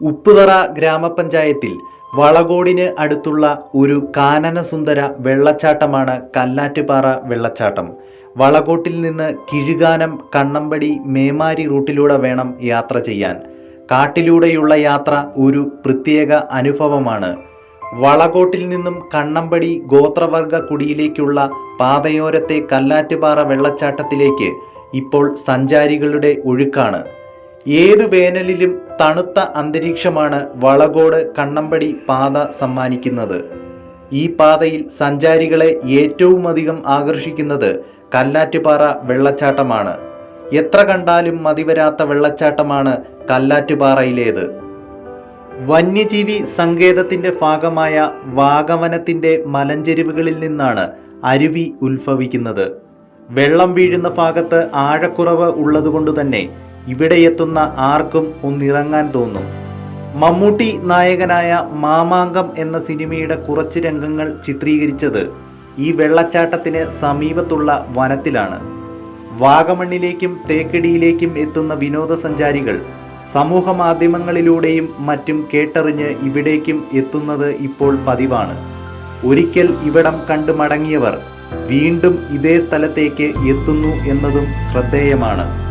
ഉപ്പുതറ ഗ്രാമപഞ്ചായത്തിൽ വളകോടിന് അടുത്തുള്ള ഒരു കാനനസുന്ദര വെള്ളച്ചാട്ടമാണ് കല്ലാറ്റുപാറ വെള്ളച്ചാട്ടം. വളകോട്ടിൽ നിന്ന് കിഴുകാനം കണ്ണമ്പടി മേമാരി റൂട്ടിലൂടെ വേണം യാത്ര ചെയ്യാൻ. കാട്ടിലൂടെയുള്ള യാത്ര ഒരു പ്രത്യേക അനുഭവമാണ്. വളകോട്ടിൽ നിന്നും കണ്ണമ്പടി ഗോത്രവർഗ കുടിയിലേക്കുള്ള പാതയോരത്തെ കല്ലാറ്റുപാറ വെള്ളച്ചാട്ടത്തിലേക്ക് ഇപ്പോൾ സഞ്ചാരികളുടെ ഒഴുക്കാണ്. ഏതു വേനലിലും തണുത്ത അന്തരീക്ഷമാണ് വളകോട് കണ്ണമ്പടി പാത സമ്മാനിക്കുന്നത്. ഈ പാതയിൽ സഞ്ചാരികളെ ഏറ്റവും അധികം ആകർഷിക്കുന്നത് കല്ലാറ്റുപാറ വെള്ളച്ചാട്ടമാണ്. എത്ര കണ്ടാലും മതിവരാത്ത വെള്ളച്ചാട്ടമാണ് കല്ലാറ്റുപാറയിലേത്. വന്യജീവി സങ്കേതത്തിന്റെ ഭാഗമായ വാഗമനത്തിന്റെ മലഞ്ചെരിവുകളിൽ നിന്നാണ് അരുവി ഉത്ഭവിക്കുന്നത്. വെള്ളം വീഴുന്ന ഭാഗത്ത് ആഴക്കുറവ് ഉള്ളതുകൊണ്ട് തന്നെ ഇവിടെ എത്തുന്ന ആർക്കും ഒന്നിറങ്ങാൻ തോന്നും. മമ്മൂട്ടി നായകനായ മാമാങ്കം എന്ന സിനിമയുടെ കുറച്ച് രംഗങ്ങൾ ചിത്രീകരിച്ചത് ഈ വെള്ളച്ചാട്ടത്തിന് സമീപത്തുള്ള വനത്തിലാണ്. വാഗമണ്ണിലേക്കും തേക്കടിയിലേക്കും എത്തുന്ന വിനോദസഞ്ചാരികൾ സമൂഹ മാധ്യമങ്ങളിലൂടെയും മറ്റും കേട്ടറിഞ്ഞ് ഇവിടേക്കും എത്തുന്നത് ഇപ്പോൾ പതിവാണ്. ഒരിക്കൽ ഇവിടം കണ്ടു മടങ്ങിയവർ വീണ്ടും ഇതേ സ്ഥലത്തേക്ക് എത്തുന്നു എന്നതും ശ്രദ്ധേയമാണ്.